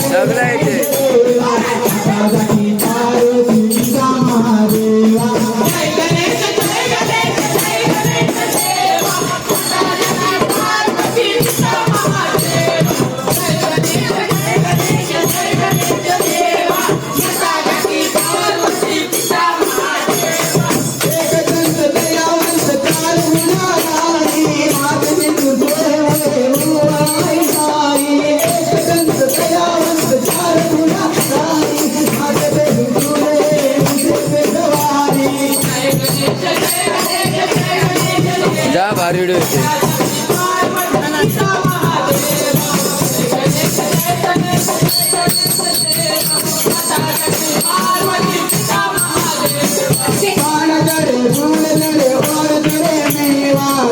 सगळं येते వీడియో భారీ వీడియో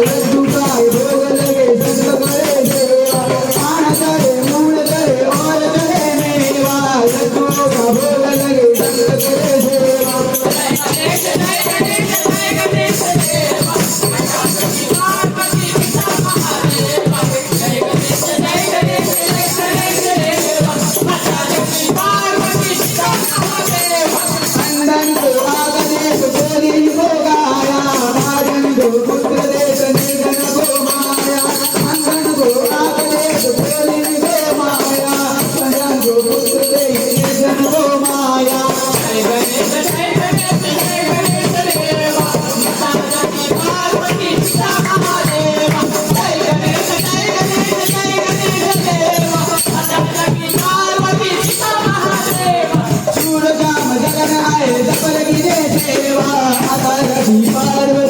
Let's go. Para